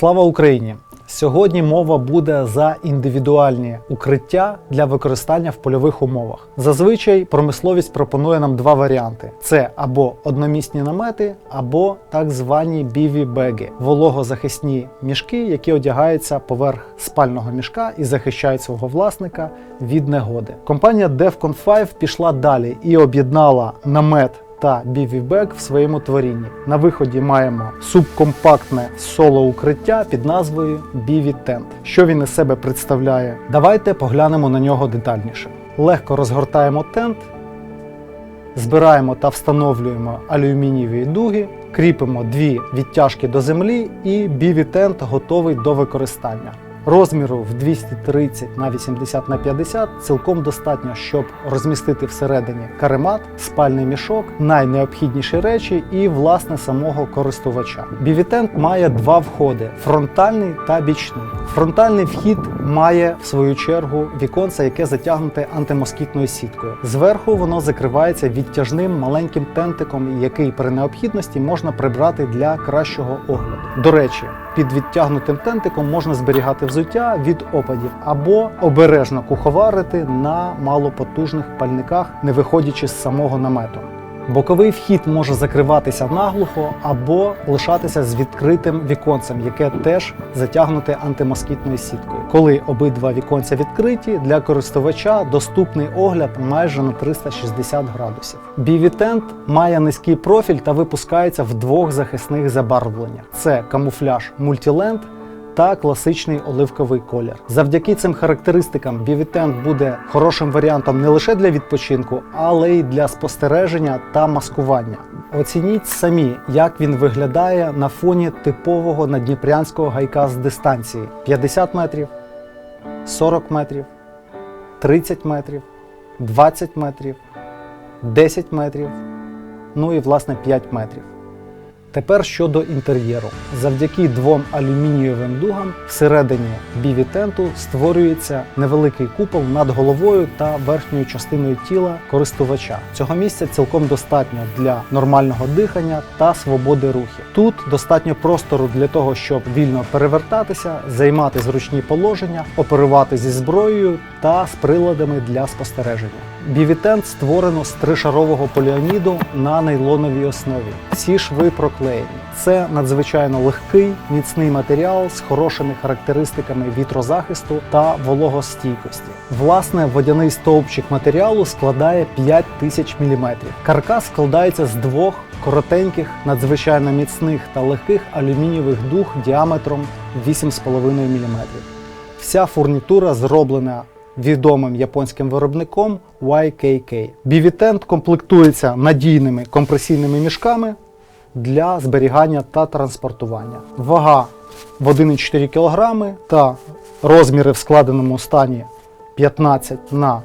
Слава Україні! Сьогодні мова буде за індивідуальні укриття для використання в польових умовах. Зазвичай промисловість пропонує нам два варіанти: це або одномісні намети, або так звані біві-беги вологозахисні мішки, які одягаються поверх спального мішка і захищають свого власника від негоди. Компанія Defcon 5 пішла далі і об'єднала намет та бівібек в своєму творінні. На виході маємо субкомпактне соло-укриття під назвою Біві Tent. Що він із себе представляє? Давайте поглянемо на нього детальніше. Легко розгортаємо тент, збираємо та встановлюємо алюмінієві дуги, кріпимо дві відтяжки до землі, і біві тент готовий до використання. Розміру в 230 на 80 на 50 цілком достатньо, щоб розмістити всередині каремат, спальний мішок, найнеобхідніші речі і власне самого користувача. Бівітент має два входи: фронтальний та бічний. Фронтальний вхід має в свою чергу віконце, яке затягнуте антимоскітною сіткою. Зверху воно закривається відтяжним маленьким тентиком, який при необхідності можна прибрати для кращого огляду. До речі, під відтягнутим тентиком можна зберігати взуття від опадів або обережно куховарити на малопотужних пальниках, не виходячи з самого намету. Боковий вхід може закриватися наглухо або лишатися з відкритим віконцем, яке теж затягнуте антимоскітною сіткою. Коли обидва віконця відкриті, для користувача доступний огляд майже на 360 градусів. Бівітент має низький профіль та випускається в двох захисних забарвленнях: це камуфляж мультіленд та класичний оливковий колір. Завдяки цим характеристикам Бівітент буде хорошим варіантом не лише для відпочинку, але й для спостереження та маскування. Оцініть самі, як він виглядає на фоні типового надніпрянського гайка з дистанції: 50 метрів, 40 метрів, 30 метрів, 20 метрів, 10 метрів, ну і власне 5 метрів. Тепер щодо інтер'єру. Завдяки двом алюмінієвим дугам всередині бівітенту створюється невеликий купол над головою та верхньою частиною тіла користувача. Цього місця цілком достатньо для нормального дихання та свободи рухів. Тут достатньо простору для того, щоб вільно перевертатися, займати зручні положення, оперувати зі зброєю та з приладами для спостереження. Бівітент створено з тришарового поліаміду на нейлоновій основі. Всі шви проклеєні. Це надзвичайно легкий, міцний матеріал з хорошими характеристиками вітрозахисту та вологостійкості. Власне, водяний стовпчик матеріалу складає 5000 мм. Каркас складається з двох коротеньких, надзвичайно міцних та легких алюмінієвих дуг діаметром 8,5 мм. Вся фурнітура зроблена відомим японським виробником YKK. Бівітент комплектується надійними компресійними мішками для зберігання та транспортування. Вага в 1,4 кг та розміри в складеному стані 15 на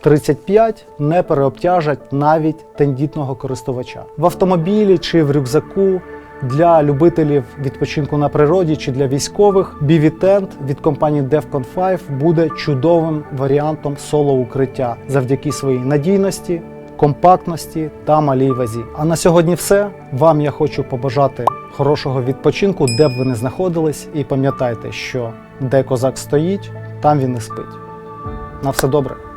35 не переобтяжать навіть тендітного користувача. В автомобілі чи в рюкзаку для любителів відпочинку на природі чи для військових бівітент від компанії Defcon 5 буде чудовим варіантом соло-укриття завдяки своїй надійності, компактності та малій вазі. А на сьогодні все. Вам я хочу побажати хорошого відпочинку, де б ви не знаходились, і пам'ятайте, що де козак стоїть, там він і спить. На все добре.